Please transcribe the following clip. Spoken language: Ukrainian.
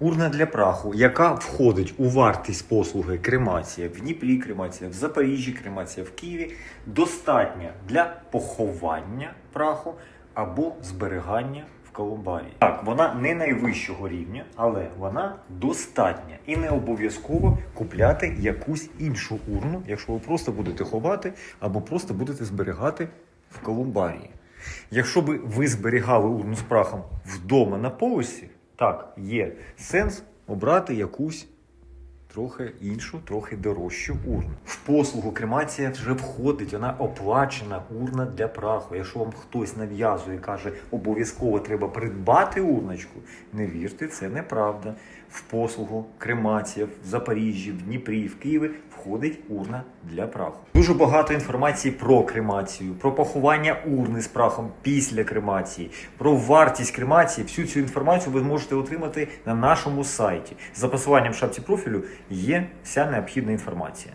Урна для праху, яка входить у вартість послуги кремація в Дніпрі, кремація в Запоріжжі, кремація в Києві, достатня для поховання праху або зберігання в колумбарії. Так, вона не найвищого рівня, але вона достатня і не обов'язково купляти якусь іншу урну, якщо ви просто будете ховати або просто будете зберігати в колумбарії. Якщо би ви зберігали урну з прахом вдома на поясі, так, є сенс обрати якусь трохи іншу, трохи дорожчу урну. В послугу кремація вже входить, вона оплачена урна для праху. Якщо вам хтось нав'язує каже, обов'язково треба придбати урночку, не вірте, це неправда. В послугу кремація в Запоріжжі, в Дніпрі, в Києві входить урна для праху. Дуже багато інформації про кремацію, про поховання урни з прахом після кремації, про вартість кремації. Всю цю інформацію ви зможете отримати на нашому сайті. За посиланням в шапці профілю є вся необхідна інформація.